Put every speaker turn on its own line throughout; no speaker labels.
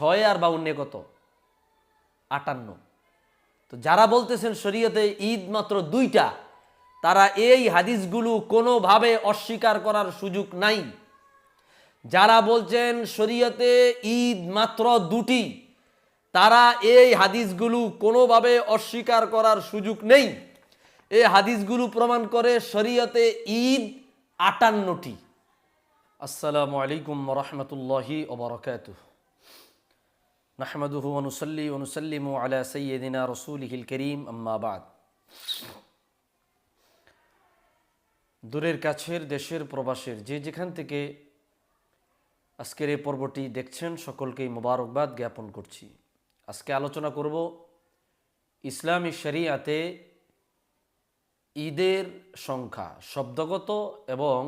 ছয় আর বাউন্নে কত? আটান্ন। তো যারা বলতেছেন শরীয়তে ঈদ মাত্র দুইটা, তারা এই হাদিসগুলো কোনোভাবে অস্বীকার করার সুযোগ নাই। যারা বলছেন শরীয়তে ঈদ মাত্র দুটি, তারা এই হাদিসগুলো কোনোভাবে অস্বীকার করার সুযোগ নেই। এই হাদিসগুলো প্রমাণ করে শরীয়তে ঈদ আটান্নটি। আসসালামু আলাইকুম রহমতুল্লাহি ওবরাকাতুহ নাহমদুহু অনুসল্লি অনুসল্লিম আলা সৈয়দিনা রসুলহিল করিম আম্মাবাদ দূরের কাছের, দেশের, প্রবাসের যে যেখান থেকে আজকের এই পর্বটি দেখছেন সকলকেই মোবারকবাদ জ্ঞাপন করছি। আজকে আলোচনা করব ইসলামী শরিয়াতে ঈদের সংখ্যা, শব্দগত এবং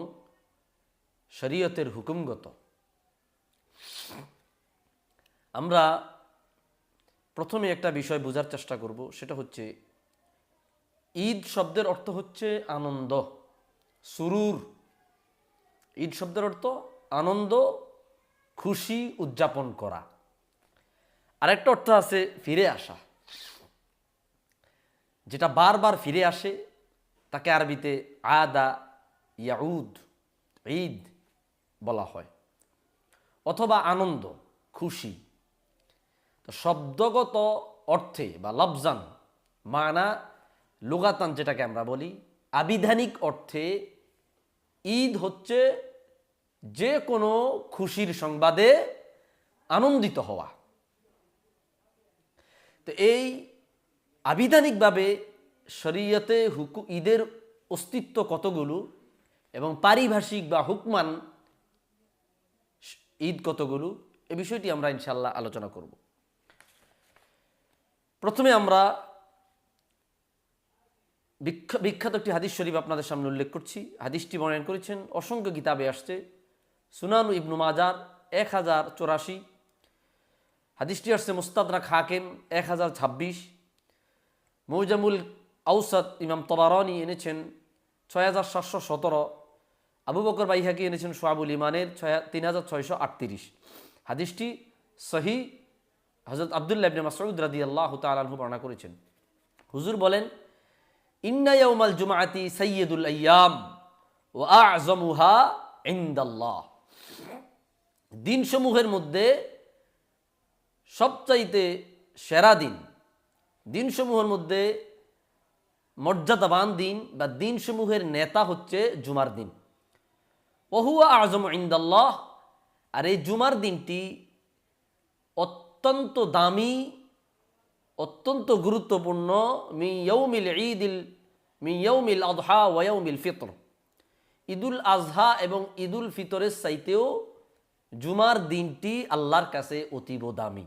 শরীয়তের হুকুমগত। আমরা প্রথমে একটা বিষয় বোঝার চেষ্টা করব, সেটা হচ্ছে, ঈদ শব্দের অর্থ হচ্ছে আনন্দ, সুরুর। ঈদ শব্দের অর্থ আনন্দ, খুশি উদযাপন করা। আরেকটা অর্থ আছে ফিরে আসা। যেটা বারবার ফিরে আসে, তাকে আরবিতে আদা, ইয়াউদ, ঈদ বলা হয়। অথবা আনন্দ, খুশি। শব্দগত অর্থে বা লবজান মানা লুগাতান যেটাকে আমরা বলি, আবিধানিক অর্থে ঈদ হচ্ছে যে কোনো খুশির সংবাদে আনন্দিত হওয়া। তো এই আবিধানিকভাবে শরীয়তে হুকু, ঈদের অস্তিত্ব কতগুলো এবং পারিভাষিক বা হুকমান ঈদ কতগুলো, এ বিষয়টি আমরা ইনশাল্লাহ আলোচনা করব। প্রথমে আমরা বিখ্যা- বিখ্যাত একটি হাদিস শরীফ আপনাদের সামনে উল্লেখ করছি। হাদিসটি বর্ণনা করেছেন, অসংখ্য কিতাবে আসছে। সুনানু ইবনু মাজার, এক হাজার চৌরাশি। হাদিসটি আসছে মুস্তাদরাক হাকেম, এক হাজার ছাব্বিশ। মৌজামুল আউসাদ ইমাম তবারনি এনেছেন, ছয় হাজার সাতশো সতেরো। আবু বকর বাইহাকি এনেছেন সোয়াবুল ইমানের, ছয় তিন হাজার ছয়শো আটত্রিশ। হাদিসটি সহি হজরত আবদুল্লাহ ইবনে মাসউদ রাদি আল্লাহ তালু বর্ণনা করেছেন। হুজুর বলেন, ইন্না ইয়াউমাল জুমাআতি সাইয়্যিদুল আইয়াম ওয়া আযমুহা ইনদাল্লাহ। দিনসমূহের মধ্যে সবচাইতে সেরা দিন, দিনসমূহের মধ্যে মর্যাদাবান দিন বা দিনসমূহের নেতা হচ্ছে জুমার দিন। ওহুয়া আজম ইন্দাল্লাহ, আর এই জুমার দিনটি অত্যন্ত দামি, অত্যন্ত গুরুত্বপূর্ণ, মি ইয়ৌমিল ঈদিল, মি ইয়ৌমিল আদহা ওয়াউমিল ফিতর। ঈদুল আজহা এবং ঈদুল ফিতরের চাইতেও জুমার দিনটি আল্লাহর কাছে অতীব দামি।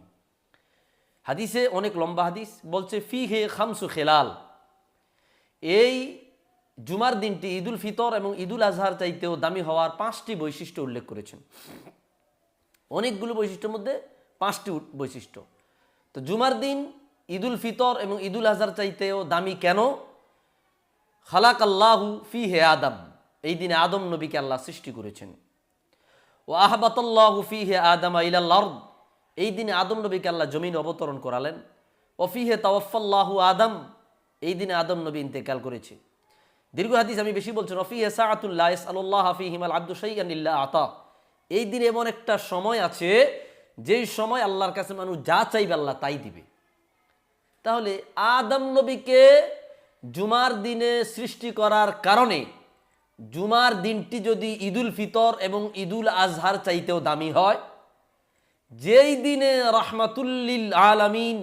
হাদিসে অনেক লম্বা হাদিস বলছে ফি হে খামসু খেলাল। এই জুমার দিনটি ঈদুল ফিতর এবং ঈদুল আজহার চাইতেও দামি হওয়ার পাঁচটি বৈশিষ্ট্য উল্লেখ করেছেন। অনেকগুলো বৈশিষ্ট্যের মধ্যে পাঁচটি বৈশিষ্ট্য। তো জুমার দিন ঈদুল ফিতর এবং ঈদুল আজহার চাইতেও দামি কেন? খালাক আল্লাহু ফি হে আদম। এই দিনে আদম নবীকে আল্লাহ সৃষ্টি করেছেন। ও আহবাতাল্লাহু ফি হে আদম ইলাল্লার্দ এই দিনে আদম নবীকে আল্লাহ জমিন অবতরণ করালেন। ওফিহে তাওয়াফাল্লাহু আদম। এই দিনে আদম নবী ইন্তেকাল করেছে। দীর্ঘ হাদিস আমি বেশি বলছি বলছেন ওফিহে সাআতুল্লাহ আল্লাহ হাফি হিমাল আব্দু সাইয়ানিল্লাহ আতা। এই দিনে এমন একটা সময় আছে যেই সময় আল্লাহর কাছে মানুষ যা চাইবে আল্লাহ তাই দিবে। তাহলে আদম নবীকে জুমার দিনে সৃষ্টি করার কারণে জুমার দিনটি যদি ঈদুল ফিতর এবং ঈদুল আজহার চাইতেও দামি হয়, যেই দিনে রহমাতুল্লিল আলামিন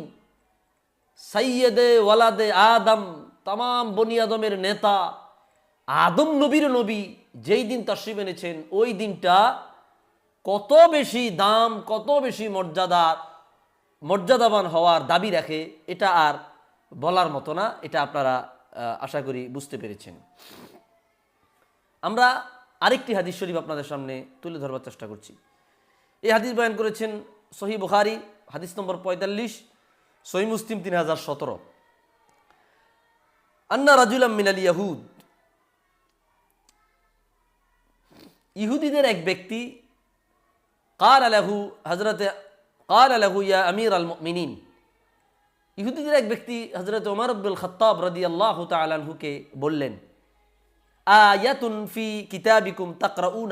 সাইয়েদে ওয়ালাদে আদম তাম বনি আদমের নেতা, আদম নবীর নবী যেই দিন তশ্রিফ এনেছেন, ওই দিনটা কত বেশি দাম, কত বেশি মর্যাদা, মর্যাদাবান হওয়ার দাবি রাখে, এটা আর বলার মতো না, এটা আপনারা আশা করি বুঝতে পেরেছেন। আমরা আরেকটি হাদিস শরীফ আপনাদের সামনে তুলে ধরবার চেষ্টা করছি। এই হাদিস বয়ান করেছেন সহি বুখারি, হাদিস নম্বর পঁয়তাল্লিশ, সহি মুসলিম তিন হাজার সতেরো। আন্না রাজুলাম মিনাল ইয়াহুদ। ইহুদিদের এক ব্যক্তি কার আলাহু হজরতে কার আলাহু ইয়া আমির আল মিনীন ইহুদিদের এক ব্যক্তি হজরত ওমর আব্দুল খত্তাব রদি আল্লাহ তালহুকে বললেন, আয়াতুন ফি কিতাবিকুম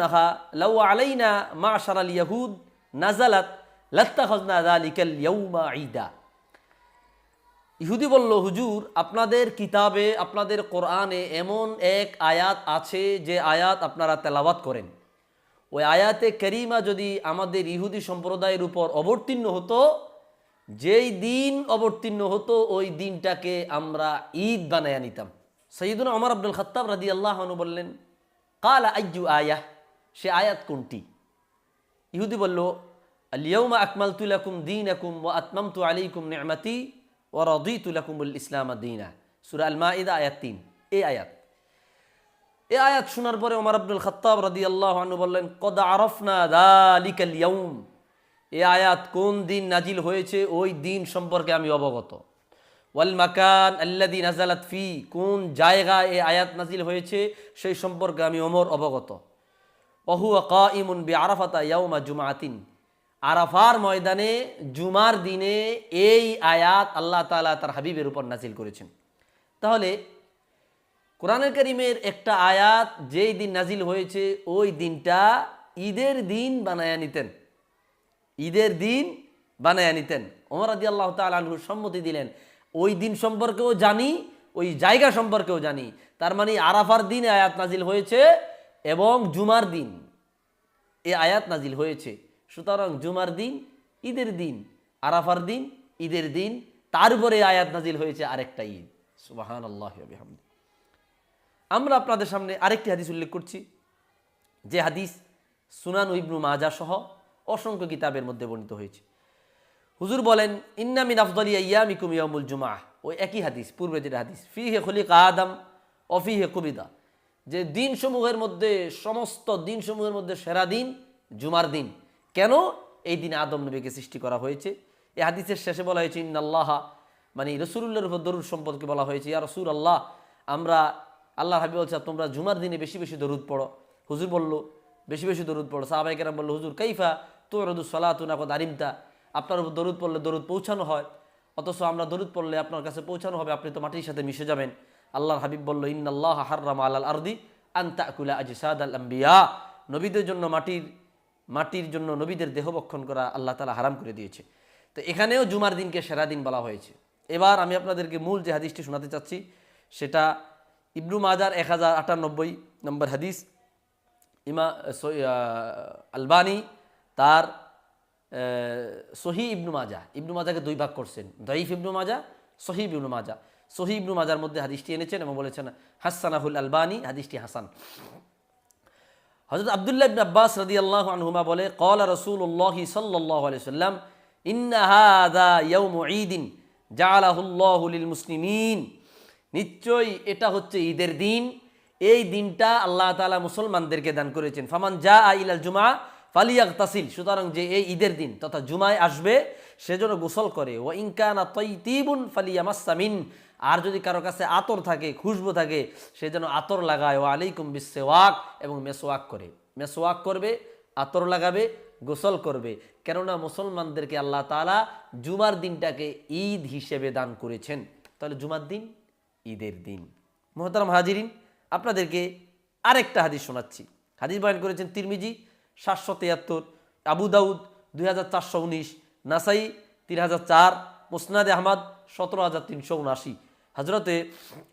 নাহা লাউ আলাইনা মা শারাল ইয়াহুদ নাজালাত লত্তাখজনা আলিকাল ইয়ৌমা ঈদা। ইহুদি বলল, হুজুর, আপনাদের কিতাবে, আপনাদের কোরআনে এমন এক আয়াত আছে যে আয়াত আপনারা তেলাবাত করেন। ওই আয়াতে করিমা যদি আমাদের ইহুদি সম্প্রদায়ের উপর অবতীর্ণ হতো, যেই দিন অবতীর্ণ হতো, ওই দিনটাকে আমরা ঈদ বানায়া নিতাম। সৈয়দুল অমর আব্দুল খত্তাব রাদি আল্লাহ বললেন, কাল আইজু আয়া? সে আয়াত কোনটি? ইহুদি বলল আলিয়মা আকমাল তুলাকুম দিন আকুম ও আতমাম তু আলি আলিকুম নেমাতি ও রদি তুলাকুমুল ইসলাম দিনা। সুরা আল মাইদা আয়াত তিন। এই আয়াত। এ আয়াত শোনার পরে ওমর আব্দুল খত্তাব রাদি আল্লাহ বললেন, কদ আরফনা দালিকাল ইয়াউম। এ আয়াত কোন দিন নাজিল হয়েছে? ওই দিন সম্পর্কে আমি অবগত। ওয়াল মাকান আল্লাদি নাজালাত ফি। কোন জায়গায় এ আয়াত নাজিল হয়েছে? সেই সম্পর্কে আমি অমর অবগত। অহু কা ইমুন বি আরাফাতা ইয়াউমা জুমাতিন আরাফার ময়দানে জুমার দিনে এই আয়াত আল্লাহ তাআলা তার হাবিবের উপর নাজিল করেছেন। তাহলে কোরআনের করিমের একটা আয়াত, যেই দিন নাজিল হয়েছে, ওই দিনটা ঈদের দিন বানায়া নিতেন। ঈদের দিন বানায়া নিতেন। ওমর আদি আল্লাহ তালুর সম্মতি দিলেন, ওই দিন সম্পর্কেও জানি, ওই জায়গা সম্পর্কেও জানি। তার মানে আরাফার দিন আয়াত নাজিল হয়েছে এবং জুমার দিন। এ আয়াত নাজিল হয়েছে। সুতরাং জুমার দিন, ঈদের দিন, আরাফার দিন, ঈদের দিন তারপরে আয়াত নাজিল হয়েছে আরেকটা ঈদ। সুবাহান আল্লাহ আমরা আপনাদের সামনে আরেকটি হাদিস উল্লেখ করছি, যে হাদিস সুনান ইবনু মাজা সহ অসংখ্য কিতাবের মধ্যে বর্ণিত হয়েছে। হুজুর বলেন ইন্নামিন আফদলি ইয়ামিকুম ইয়ামুল জুমা ওই একই হাদিস পূর্বে যেটা হাদিস ফি হে খলিক আদম অফি হে কবিদা। যে দিনসমূহের মধ্যে, সমস্ত দিনসমূহের মধ্যে সেরা দিন জুমার দিন। কেন? এই দিনে আদম নবীকে সৃষ্টি করা হয়েছে। এই হাদিসের শেষে বলা হয়েছে, ইন্নাল্লাহা মানে রসুল্লাহর উপর দরুদ সম্পর্কে বলা হয়েছে, ইয়া রসুল আল্লাহ আমরা আল্লাহ হাবি বলছে তোমরা জুমার দিনে বেশি বেশি দরুদ পড়ো। হুজুর বলল, বেশি বেশি দরুদ পড়ো। সাহাবাই কেরাম বলল, হুজুর, কাইফা তো রদুদ সালাতুনা কদ আরিমতা আপনার উপর দরুদ পড়লে দরুদ পৌঁছানো হয়, অথচ আমরা দরুদ পড়লে আপনার কাছে পৌঁছানো হবে, আপনি তো মাটির সাথে মিশে যাবেন। আল্লাহর হাবিব বলল, ইন্নাল্লাহ আল আরদি আন্তাকুলা আজসাদ আল আম্বিয়া। নবীদের জন্য মাটির মাটির জন্য নবীদের দেহবক্ষণ করা আল্লাহ তালা হারাম করে দিয়েছে। তো এখানেও জুমার দিনকে সেরা দিন বলা হয়েছে। এবার আমি আপনাদেরকে মূল যে হাদিসটি শোনাতে চাচ্ছি, সেটা ইবনু মাজার এক হাজার আটানব্বই নম্বর হাদিস। ইমা আলবানি তার সহি ইবনু মাজা। ইবনু মাজাকে দুই ভাগ করছেন। দঈফ ইবনু মাজা, সহি ইবনু মাজা। সহি ইবনু মাজার মধ্যে হাদিসটি এনেছেন এবং বলেছেন হাসান হাসানাহুল আলবানি, হাদিসটি হাসান। হজরত আবদুল্লাহ ইবনে আব্বাস রাদি আল্লাহ আনহুমা বলে কলা রসুল্লাহ সাল্লাহ সাল্লাম ইন্নাহাদা ইয়ৌম ঈদিন জালাহুল্লাহ লিল মুসলিমিন। নিশ্চয়ই এটা হচ্ছে ঈদের দিন। এই দিনটা আল্লাহ তাআলা মুসলমানদেরকে দান করেছেন। ফামান যা ইলাল জুমা ফালিয়াক তাসিল সুতরাং যে এই ঈদের দিন তথা জুমায় আসবে সেজন্য গোসল করে। ও ইনকানা তৈতিবুন ফালিয়ামাসামিন আর যদি কারও কাছে আতর থাকে, খুশবু থাকে, সে যেন আতর লাগায়। ও আলাইকুম বিসেওয়াক এবং মেসোয়াক করে। মেসোয়াক করবে, আতর লাগাবে, গোসল করবে। কেননা মুসলমানদেরকে আল্লাহ তাআলা জুমার দিনটাকে ঈদ হিসেবে দান করেছেন। তাহলে জুমার দিন ঈদের দিন। মোহতারাম হাজিরিন, আপনাদেরকে আরেকটা হাদিস শোনাচ্ছি। হাদিস বয়ান করেছেন তিরমিজি, সাতশো তিয়াত্তর, আবু দাউদ দুই হাজার চারশো উনিশ, নাসাই তিন হাজার চার, মুসনাদ আহমদ সতেরো হাজার তিনশো উনআশি। হজরতে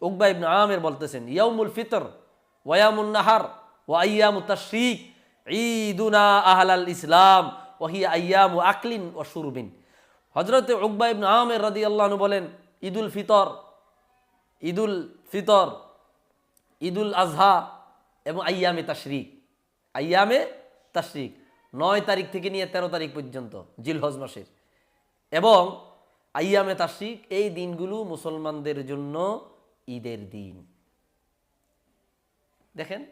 উকবা ইবনে আমের বলতেছেন ইয়ামুল ফিতর ওয়ামুল নাহার আয়ামু তাশরিক, ঈদুনা আহলাল ইসলাম ওহিয়া আয়ামু আকলিন ও সুরবিন হজরতে উকবা ইবনে আমের রাদি আল্লাহ বলেন, ঈদুল ফিতর ঈদুল ফিতর, ঈদুল আজহা এবং আয়ামে তাশরিক। আয়ামে তাশরিক, নয় তারিখ থেকে নিয়ে তেরো তারিখ পর্যন্ত, জিলহজ মাসের। এবং আয়ামে তাশরিক এই দিনগুলো মুসলমানদের জন্য ঈদের দিন। দেখেন,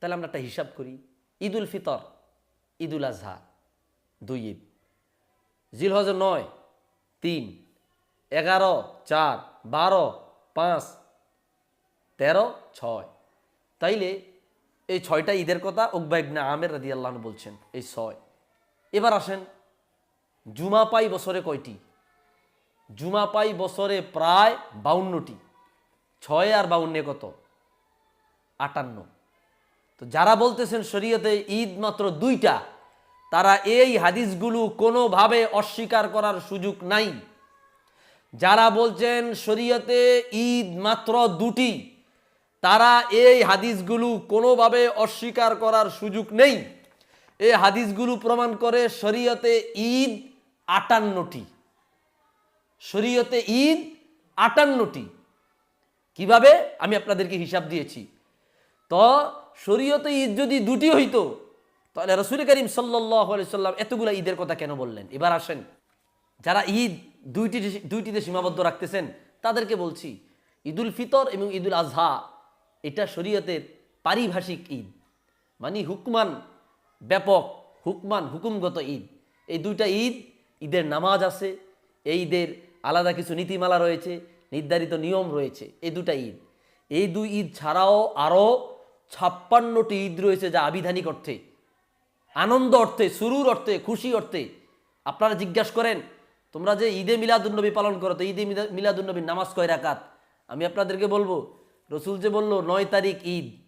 তাহলে আমরা একটা হিসাব করি। ঈদুল ফিতর, ঈদুল আজহা, দুই ঈদ। জিলহজ নয়, তিন। এগারো, চার। বারো, পাঁচ, তেরো, ছয়। তাইলে এই ছয়টা ঈদের কথা উকবা ইবনে আমের রাদি আল্লাহ বলছেন, এই ছয়। এবার আসেন, জুমা পাই বছরে কয়টি? জুমা পাই বছরে প্রায় বাউন্নটি। ছয় আর বাউন্নে কত? আটান্ন। তো যারা বলতেছেন শরীয়তে ঈদ মাত্র দুইটা, তারা এই হাদিসগুলো কোনোভাবে অস্বীকার করার সুযোগ নাই। যারা বলছেন শরীয়তে ঈদ মাত্র দুটি, তারা এই হাদিসগুলো কোনোভাবে অস্বীকার করার সুযোগ নেই। এই হাদিসগুলো প্রমাণ করে শরীয়তে ঈদ আটান্নটি। শরীয়তে ঈদ আটান্নটি। কীভাবে? আমি আপনাদেরকে হিসাব দিয়েছি। তো শরীয়তে ঈদ যদি দুটি হইতো, তাহলে রসুল করিম সাল্লাহ সাল্লাম এতগুলো ঈদের কথা কেন বললেন? এবার আসেন। যারা ঈদ দুইটি দুইটিতে সীমাবদ্ধ রাখতেছেন, তাদেরকে বলছি, ঈদুল ফিতর এবং ঈদুল আজহা, এটা শরীয়তের পারিভাষিক ঈদ। মানে হুকমান ব্যাপক, হুকমান হুকুমগত ঈদ। এই দুইটা ঈদ, ঈদের নামাজ আছে, এই ঈদের আলাদা কিছু নীতিমালা রয়েছে, নির্ধারিত নিয়ম রয়েছে, এই দুটা ঈদ। এই দুই ঈদ ছাড়াও আরও ছাপ্পান্নটি ঈদ রয়েছে যা আবিধানিক অর্থে, আনন্দ অর্থে, সুরুর অর্থে খুশি অর্থে। আপনারা জিজ্ঞাসা করেন তোমরা যে ঈদে মিলাদুন্নবী পালন করো, তো ঈদে মিলা- মিলাদুন্নবীর নামাজ কয় রাকাত? আমি আপনাদেরকে বলব, রসুল যে বলল, নয় তারিখ ঈদ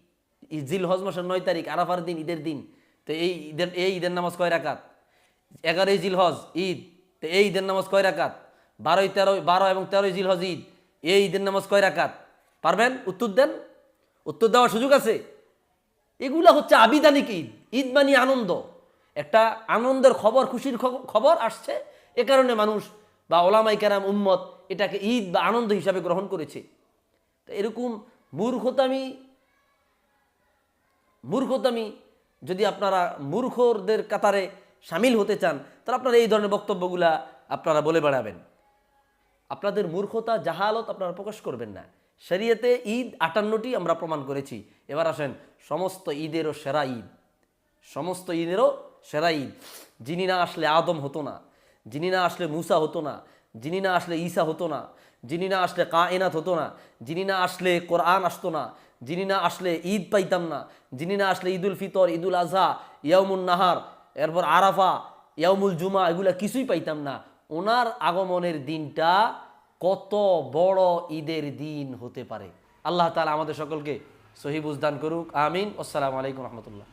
জিল হজ মাসের নয় তারিখ, আরাফার দিন, ঈদের দিন, তো এই ঈদের এই ঈদের নামাজ কয় রাকাত? এগারোই জিল হজ, ঈদ, তো এই ঈদের নামাজ কয় রাকাত? বারোই তেরো, বারো এবং তেরোই জিল হজ, ঈদ, এই ঈদের নামাজ কয় রাকাত? পারবেন? উত্তর দেন? উত্তর দেওয়ার সুযোগ আছে? এগুলা হচ্ছে আবিধানিক ঈদ ঈদ মানে আনন্দ। একটা আনন্দের খবর, খুশির খবর আসছে এ কারণে মানুষ বা ওলামাই কেরাম উম্মত এটাকে ঈদ বা আনন্দ হিসাবে গ্রহণ করেছে। তো এরকম মূর্খতামি মূর্খতামি যদি আপনারা মূর্খদের কাতারে সামিল হতে চান, তাহলে আপনারা এই ধরনের বক্তব্যগুলা আপনারা বলে বেড়াবেন। আপনাদের মূর্খতা, জাহালত আপনারা প্রকাশ করবেন না। শরীয়তে ঈদ আটান্নটি আমরা প্রমাণ করেছি। এবার আসেন, সমস্ত ঈদেরও সেরা ঈদ। সমস্ত ঈদেরও সেরা ঈদ। যিনি না আসলে আদম হতো না। যিনি না আসলে মুসা হতো না যিনি না আসলে ঈসা হতো না যিনি না আসলে কায়নাত হতো না যিনি না আসলে কোরআন আসতো না যিনি না আসলে ঈদ পাইতাম না যিনি না আসলে ঈদুল ফিতর, ঈদুল আজহা ইয়ামুল নাহার, এরপর আরাফা ইয়ামুল জুমা এগুলা কিছুই পাইতাম না। ওনার আগমনের দিনটা কত বড় ঈদের দিন হতে পারে। আল্লাহ তালা আমাদের সকলকে সহিবুজ দান করুক, আমিন। আসসালামু আলাইকুম রহমতুল্লাহ।